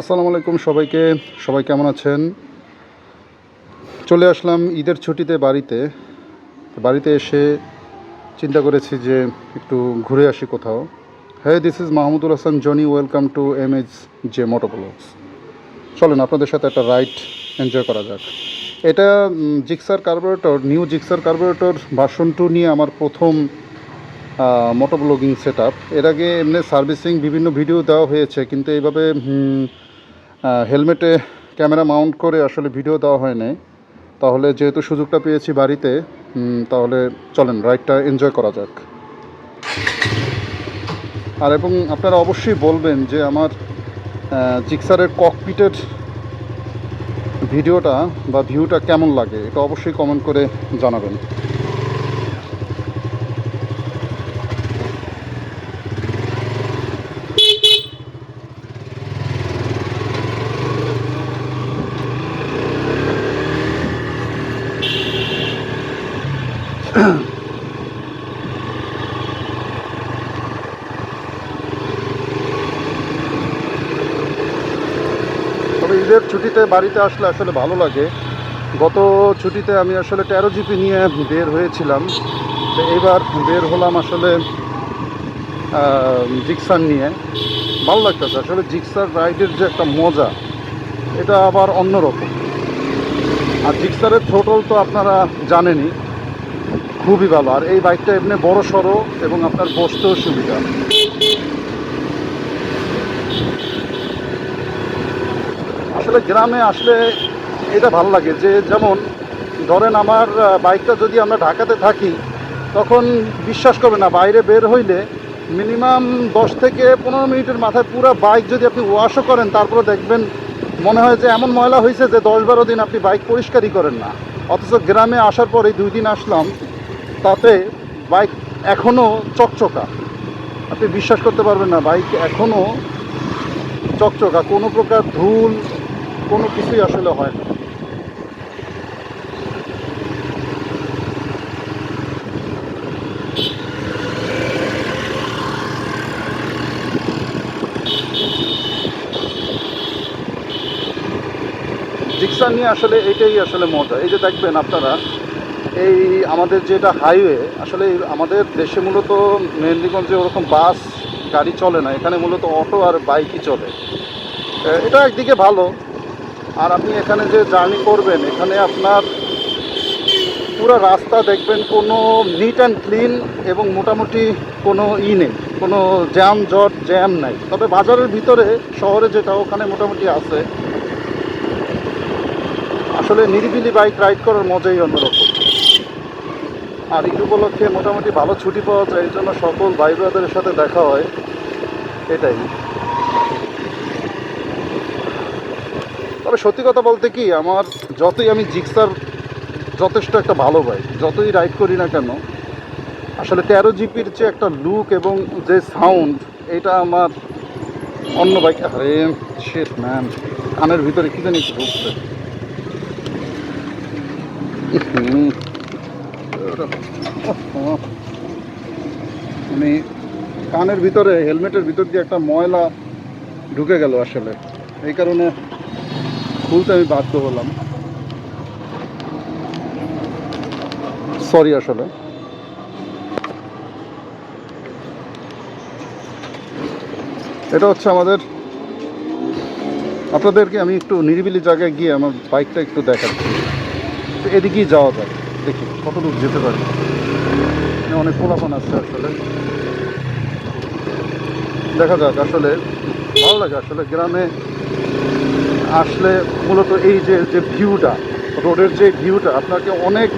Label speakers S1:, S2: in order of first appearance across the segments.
S1: আসসালামু আলাইকুম সবাইকে। সবাই কেমন আছেন? চলে আসলাম ঈদের ছুটিতে বাড়িতে। বাড়িতে এসে চিন্তা করেছি যে একটু ঘুরে আসি কোথাও। হ্যাঁ this is Mahmudul Hasan Jony welcome to M H J motoblogs চলেন, আপনাদের সাথে একটা রাইড এনজয় করা যাক। এটা Gixxer carburettor new Gixxer carburettor version two নিয়ে আমার প্রথম মোটো ব্লগিং সেট এর আগে এমনি সার্ভিসিং বিভিন্ন ভিডিও দেওয়া হয়েছে, কিন্তু এইভাবে হেলমেটে ক্যামেরা মাউন্ট করে আসলে ভিডিও দেওয়া হয় নাই। তাহলে যেহেতু সুযোগটা পেয়েছি বাড়িতে তাহলে চলেন, রাইডটা এনজয় করা যাক। আর এবং আপনারা অবশ্যই বলবেন যে আমার জিক্সারের ককপিটের ভিডিওটা বা ভিউটা কেমন লাগে, এটা অবশ্যই কমেন্ট করে জানাবেন তবে ঈদের ছুটিতে বাড়িতে আসলে আসলে ভালো লাগে। গত ছুটিতে আমি আসলে তেরো জিপি নিয়ে বের হয়েছিলাম। তো এবার বের হলাম আসলে জিক্সার নিয়ে। ভালো লাগতেছে। আসলে জিক্সার রাইডের যে একটা মজা, এটা আবার অন্যরকম আর জিক্সারের থ্রোটল তো আপনারা জানেনই, খুবই ভালো। আর এই বাইকটা এমনি বড় সড়ো এবং আপনার বসতেও সুবিধা। আসলে গ্রামে আসলে এটা ভালো লাগে যে যেমন ধরেন আমার বাইকটা যদি আমরা ঢাকাতে থাকি, তখন বিশ্বাস করবে না, বাইরে বের হইলে মিনিমাম দশ থেকে পনেরো মিনিটের মাথায় পুরো বাইক যদি আপনি ওয়াশও করেন, তারপরে দেখবেন মনে হয় যে এমন ময়লা হয়েছে যে দশ বারো দিন আপনি বাইক পরিষ্কারই করেন না। অথচ গ্রামে আসার পরে দুই দিন আসলাম, তাতে বাইক এখনও চকচকা। আপনি বিশ্বাস করতে পারবেন না বাইক এখনও চকচকা। কোনো প্রকার ধুল কোনো কিছুই আসলে হয় না। জিক্সার নিয়ে আসলে এটাই আসলে মজা। এই যে দেখবেন আপনারা, এই আমাদের যেটা হাইওয়ে আসলে আমাদের দেশে মূলত মেহেন্দিগঞ্জে ওরকম বাস, গাড়ি চলে না। এখানে মূলত অটো আর বাইকই চলে। এটা একদিকে ভালো আর আপনি এখানে যে জার্নি করবেন, এখানে আপনার পুরো রাস্তা দেখবেন কোনো নিট অ্যান্ড ক্লিন এবং মোটামুটি কোনো ই নেই, কোনো জ্যাম জট জ্যাম নাই। তবে বাজারের ভিতরে, শহরে যেটা ওখানে মোটামুটি আছে, আসলে নিরিবিলি বাইক রাইড করার মজাই অন্যরকম। আর ঈদ উপলক্ষে মোটামুটি ভালো ছুটি পাওয়া যায়, এই জন্য সকল ভাই ব্রাদারের সাথে দেখা হয়, এটাই। তবে সত্যি কথা বলতে কি, আমার যতই আমি জিক্সার যথেষ্ট একটা ভালো বাইক যতই রাইড করি না কেন, আসলে তেরো জিপির যে একটা লুক এবং যে সাউন্ড এটা আমার অন্য বাইক আরে শেট ম্যান কানের ভিতরে কি জানি ঢুকছে। মানে কানের ভিতরে হেলমেটের ভিতর দিয়ে একটা ময়লা ঢুকে গেল আসলে এই কারণে খুলতে আমি বাধ্য হলাম। সরি আসলে। এটা হচ্ছে আমাদের আপনাদেরকে আমি একটু নিরিবিলি জায়গায় গিয়ে আমার বাইকটা একটু দেখাচ্ছি। তো এদিকেই যাওয়া যায়। দেখি কত দূর যেতে পারি। অনেক পোলাপান আছে আসলে। দেখা যাক, আসলে ভালো লাগে আসলে গ্রামে আসলে মূলত এই যে যে ভিউটা, রোডের যে ভিউটা, আপনাকে অনেক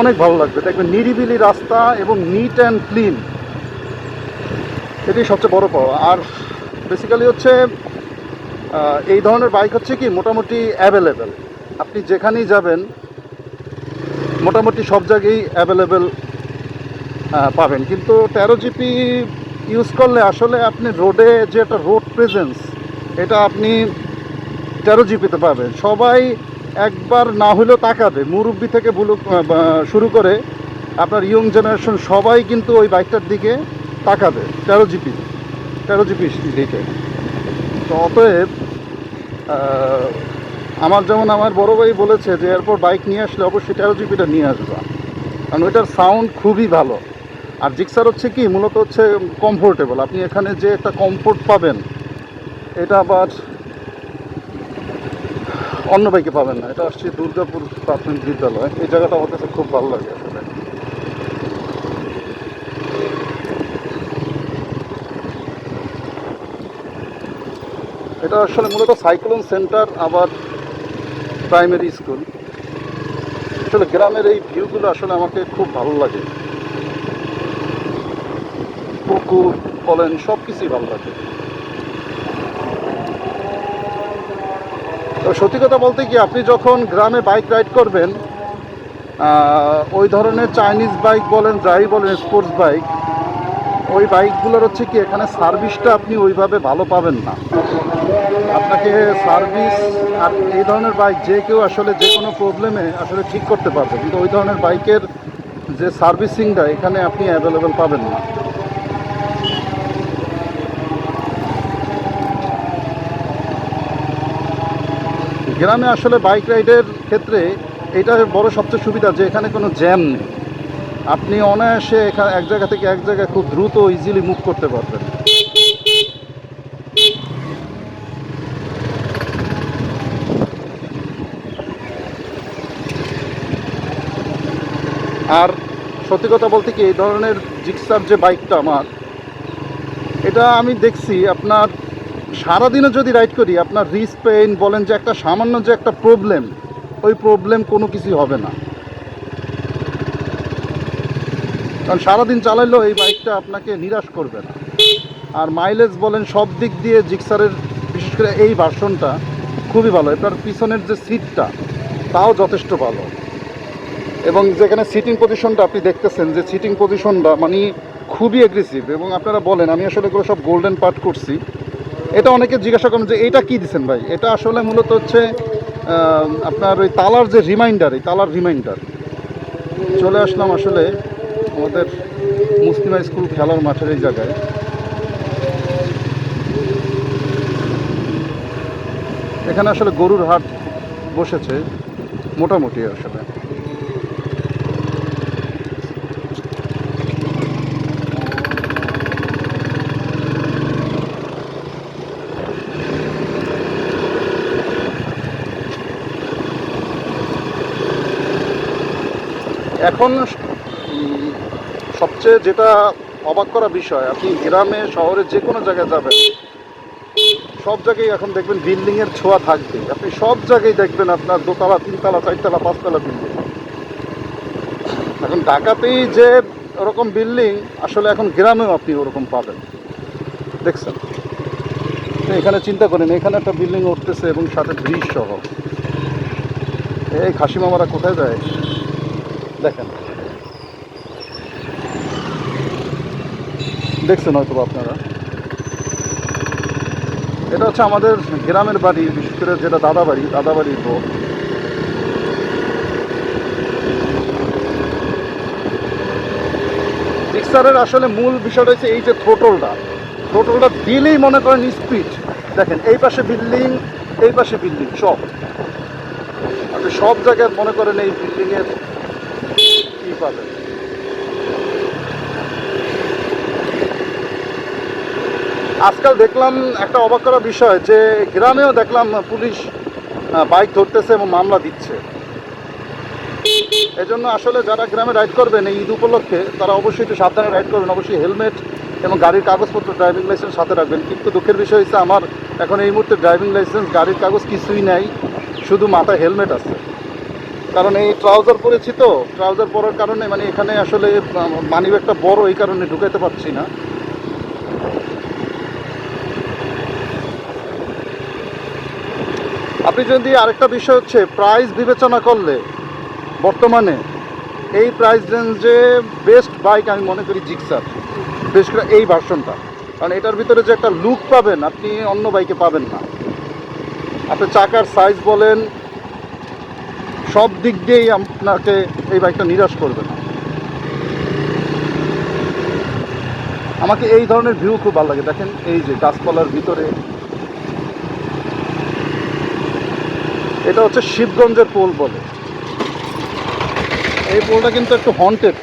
S1: অনেক ভালো লাগবে। দেখবেন নিরিবিলি রাস্তা এবং নিট অ্যান্ড ক্লিন এটাই সবচেয়ে বড় পাওয়া। আর বেসিক্যালি হচ্ছে এই ধরনের বাইক হচ্ছে কি, মোটামুটি অ্যাভেলেবেল আপনি যেখানেই যাবেন, মোটামুটি সব জায়গায় অ্যাভেলেবেল পাবেন। কিন্তু তেরো জিপি ইউজ করলে আসলে আপনি রোডে যে একটা রোড প্রেজেন্স এটা আপনি তেরো জিপিতে পাবেন সবাই একবার না হলেও তাকাবে। মুরব্বি থেকে বুলু শুরু করে আপনার ইয়ং জেনারেশন সবাই কিন্তু ওই বাইকটার দিকে তাকাবে, তেরো জিপি তেরো জিপি দিকে। তো অতএব আমার যেমন আমার বড় ভাই বলেছে যে, এরপর বাইক নিয়ে আসলে অবশ্যই তেরো জিপিটা নিয়ে আসবা। কারণ ওইটার সাউন্ড খুবই ভালো। আর জিক্সার হচ্ছে কি, মূলত হচ্ছে কমফোর্টেবল আপনি এখানে যে একটা কমফোর্ট পাবেন, এটা আবার অন্য বাইকে পাবেন না। এটা আসছে দুর্গাপুর প্রাথমিক বিদ্যালয়। এই জায়গাটা আমার কাছে খুব ভালো লাগে আসলে। এটা আসলে মূলত সাইক্লোন সেন্টার আবার প্রাইমারি স্কুল। আসলে গ্রামের এই ভিউগুলো আসলে আমাকে খুব ভালো লাগে। পুকুর বলেন সব কিছুই ভালো লাগে। তো সত্যি কথা বলতে কি, আপনি যখন গ্রামে বাইক রাইড করবেন ওই ধরনের চাইনিজ বাইক বলেন, যাই বলেন স্পোর্টস বাইক ওই বাইকগুলোর হচ্ছে কি, এখানে সার্ভিসটা আপনি ওইভাবে ভালো পাবেন না। আপনাকে সার্ভিস আর এই ধরনের বাইক যে কেউ আসলে যে কোনো প্রবলেমে আসলে ঠিক করতে পারবে। কিন্তু ওই ধরনের বাইকের যে সার্ভিসিংটা এখানে আপনি অ্যাভেলেবেল পাবেন না। গ্রামে আসলে বাইক রাইডের ক্ষেত্রে এটা বড় সবচেয়ে সুবিধা যে এখানে কোনো জ্যাম নেই। আপনি অনায়াসে এখানে এক জায়গা থেকে এক জায়গায় খুব দ্রুত ইজিলি মুভ করতে পারবেন। আর সত্যি কথা বলতে কি, এই ধরনের জিক্সার যে বাইকটা আমার, এটা আমি দেখছি, আপনার সারাদিনে যদি রাইড করি, আপনার রিস পেইন বলেন যে একটা সামান্য যে একটা প্রবলেম ওই প্রবলেম কোনো কিছু হবে না। কারণ সারাদিন চালাইলেও এই বাইকটা আপনাকে নিরাশ করবে না। আর মাইলেজ বলেন, সব দিক দিয়ে জিক্সারের, বিশেষ করে এই ভার্সনটা খুবই ভালো। এটার পিছনের যে সিটটা তাও যথেষ্ট ভালো। এবং যেখানে সিটিং পজিশনটা আপনি দেখতেছেন, যে সিটিং পজিশনটা মানে খুবই এগ্রেসিভ এবং আপনারা বলেন, আমি আসলে এগুলো সব গোল্ডেন পার্ট করছি। এটা অনেকে জিজ্ঞাসা করেন যে এটা কি দিচ্ছেন ভাই? এটা আসলে মূলত হচ্ছে আপনার ওই তালার যে রিমাইন্ডার এই তালার রিমাইন্ডার চলে আসলাম আসলে আমাদের মুসলিমা স্কুল খেলার মাঠের এই জায়গায়। এখানে আসলে গরুর হাট বসেছে, মোটামুটি আসলে। এখন সবচেয়ে যেটা অবাক করা বিষয়, আপনি গ্রামে, শহরে যে কোনো জায়গায় যাবেন, সব জায়গায় এখন দেখবেন বিল্ডিং এর ছোঁয়া থাকবে। আপনি সব জায়গায় দেখবেন আপনার দোতলা, তিনতলা, চারতলা, পাঁচতলা বিল্ডিং এখন ঢাকাতেই যে ওরকম বিল্ডিং আসলে এখন গ্রামেও আপনি ওরকম পাবেন। দেখছেন? এখানে চিন্তা করেন, এখানে একটা বিল্ডিং উঠতেছে এবং সাথে ব্রিজ সহ। এই খাসি মামারা কোথায় যায়? দেখেন। দেখছেন হয়তো আপনারা। এটা হচ্ছে আমাদের গ্রামের বাড়ি, বিশেষ করে যেটা দাদা বাড়ি, দাদা বাড়ির রোড মিক্সারের আসলে মূল বিষয়টা হচ্ছে এই যে থ্রোটলটা থ্রোটলটা দিলেই মনে করেন স্পিড দেখেন, এই পাশে বিল্ডিং এই পাশে বিল্ডিং সব। সব জায়গায় মনে করেন এই বিল্ডিংয়ের পাবেন আজকাল দেখলাম একটা অবাক করা বিষয় যে গ্রামেও দেখলাম পুলিশ বাইক ধরতেছে এবং মামলা দিচ্ছে। এজন্য আসলে যারা গ্রামে রাইড করবেন এই ঈদ উপলক্ষে, তারা অবশ্যই একটু সাবধানে রাইড করবেন, অবশ্যই হেলমেট এবং গাড়ির কাগজপত্র, ড্রাইভিং লাইসেন্স সাথে রাখবেন। কিন্তু দুঃখের বিষয় হচ্ছে আমার এখন এই মুহূর্তে ড্রাইভিং লাইসেন্স, গাড়ির কাগজ কিছুই নাই, শুধু মাথায় হেলমেট আছে। কারণ এই ট্রাউজার পরেছি তো, ট্রাউজার পরার কারণে মানে এখানে আসলে মানি ব্যাগটা বড় এই কারণে ঢুকাইতে পারছি না। আপনি যদি আরেকটা বিষয় হচ্ছে প্রাইস বিবেচনা করলে বর্তমানে এই প্রাইস রেঞ্জে বেস্ট বাইক আমি মনে করি জিক্সার বেশ করে এই ভার্সনটা কারণ এটার ভিতরে যে একটা লুক পাবেন, আপনি অন্য বাইকে পাবেন না। আপনি চাকার সাইজ বলেন সব দিক দিয়েই আপনাকে এই বাইকটা নিরাশ করবে না। আমাকে এই ধরনের ভিউ খুব ভালো লাগে। দেখেন, এই যে গাছপালার ভিতরে। এটা হচ্ছে শিবগঞ্জের পোল বলে। এই পোলটা কিন্তু একটু হন্টেড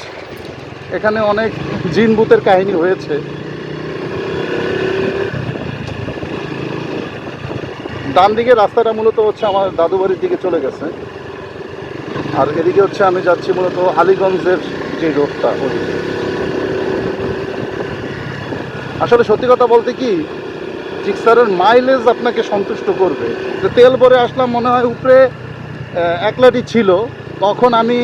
S1: এখানে অনেক জিন ভূতের কাহিনী হয়েছে। ডান দিকে রাস্তাটা মূলত হচ্ছে আমার দাদু বাড়ির দিকে চলে গেছে। আর এদিকে হচ্ছে আমি যাচ্ছি মূলত আলিগঞ্জের যে রোডটা ওই আসলে সত্যি কথা বলতে কি জিক্সারের মাইলেজ আপনাকে সন্তুষ্ট করবে। যে তেল ভরে আসলাম মনে হয় উপরে আহ, এক লাটি ছিল। তখন আমি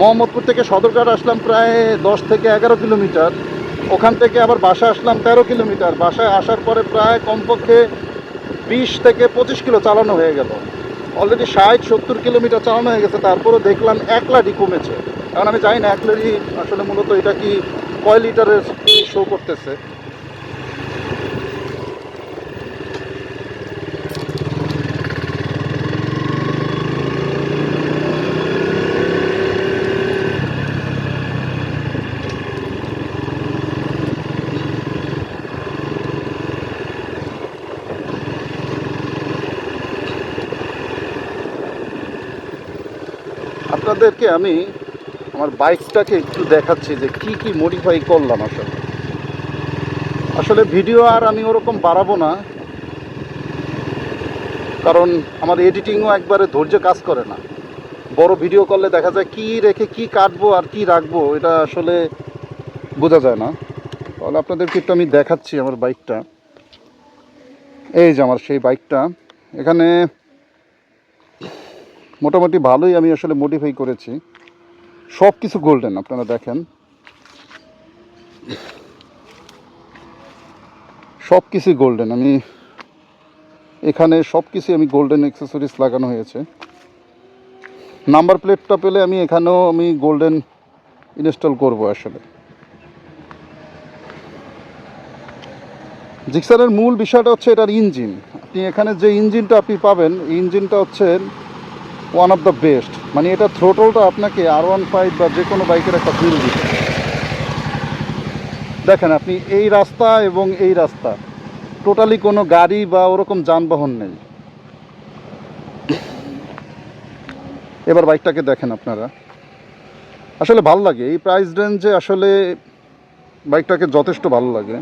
S1: মোহাম্মদপুর থেকে সদরঘাট আসলাম প্রায় দশ থেকে এগারো কিলোমিটার। ওখান থেকে আবার বাসা আসলাম তেরো কিলোমিটার। বাসায় আসার পরে প্রায় কমপক্ষে বিশ থেকে পঁচিশ কিলো চালানো হয়ে গেল। অলরেডি ষাট, সত্তর কিলোমিটার চালানো হয়ে গেছে, তারপরেও দেখলাম এক লাটি কমেছে। কারণ আমি জানি না, এক আসলে মূলত এটা কি কয় লিটারের শো করতেছে। আপনাদেরকে আমি আমার বাইকটাকে একটু দেখাচ্ছি যে কি কি মডিফাই করলাম আসলে। আসলে ভিডিও আর আমি ওরকম বাড়াবো না। কারণ আমার এডিটিংও একবারে ধৈর্য কাজ করে না। বড় ভিডিও করলে দেখা যায় কি রেখে কি কাটবো আর কি রাখব, এটা আসলে বোঝা যায় না। তাহলে আপনাদেরকে একটু আমি দেখাচ্ছি আমার বাইকটা। এই যে আমার সেই বাইকটা। এখানে মোটামুটি ভালোই আমি আসলে মডিফাই করেছি। সব কিছু গোল্ডেন আপনারা দেখেন। সব কিছুই গোল্ডেন আমি এখানে সব কিছু আমি গোল্ডেন অ্যাক্সেসরিজ লাগানো হয়েছে। নাম্বার প্লেটটা পেলে আমি এখানেও আমি গোল্ডেন ইনস্টল করব আসলে। জিক্সারের মূল বিষয়টা হচ্ছে এটার ইঞ্জিন আপনি এখানে যে ইঞ্জিনটা আপনি পাবেন ইঞ্জিনটা হচ্ছে ওয়ান অফ দ্য বেস্ট মানে এটা থ্রোটলটা আপনাকে আর ওয়ান ফাইভ বা যে কোনো বাইকের একটা ফিল দিবে। দেখেন আপনি এই রাস্তা এবং এই রাস্তা টোটালি কোনো গাড়ি বা ওরকম যানবাহন নেই। এবার বাইকটাকে দেখেন আপনারা। আসলে ভালো লাগে, এই প্রাইস রেঞ্জে আসলে বাইকটাকে যথেষ্ট ভালো লাগে।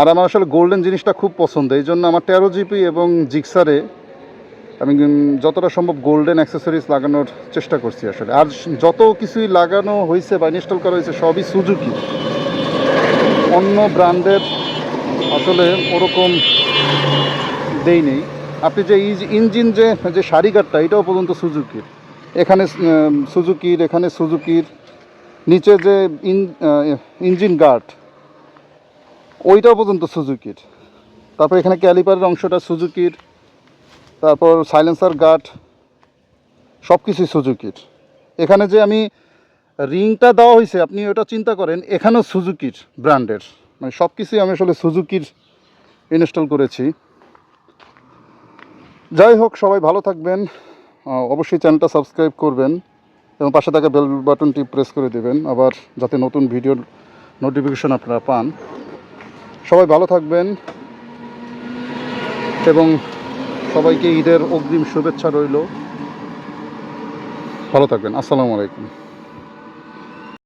S1: আর আমার আসলে গোল্ডেন জিনিসটা খুব পছন্দ, এই জন্য আমার তেরো জিপি এবং জিক্সারে আমি যতটা সম্ভব গোল্ডেন অ্যাক্সেসরিজ লাগানোর চেষ্টা করছি আসলে। আর যত কিছুই লাগানো হয়েছে বা ইনস্টল করা হয়েছে, সবই সুজুকি অন্য ব্র্যান্ডের আসলে ওরকম দেই নেই। আপনি যে ইঞ্জিন যে যে সারিগারটা এটাও পর্যন্ত সুজুকির এখানে সুজুকির এখানে সুজুকির নিচে যে ইঞ্জিন গার্ড ওইটাও পর্যন্ত সুজুকির তারপর এখানে ক্যালিপারের অংশটা সুজুকির তারপর সাইলেন্সার গার্ড সব কিছুই সুজুকির। এখানে যে আমি রিংটা দেওয়া হয়েছে, আপনি ওটা চিন্তা করেন, এখানেও সুজুকির ব্র্যান্ডের। মানে সব কিছুই আমি আসলে সুজুকির ইনস্টল করেছি। যাই হোক, সবাই ভালো থাকবেন। অবশ্যই চ্যানেলটা সাবস্ক্রাইব করবেন এবং পাশে থাকা বেল বাটনটি প্রেস করে দেবেন, আবার যাতে নতুন ভিডিওর নোটিফিকেশন আপনারা পান। সবাই ভালো থাকবেন এবং সবাইকে ঈদের অগ্রিম শুভেচ্ছা রইল। ভালো থাকবেন। আসসালামু আলাইকুম।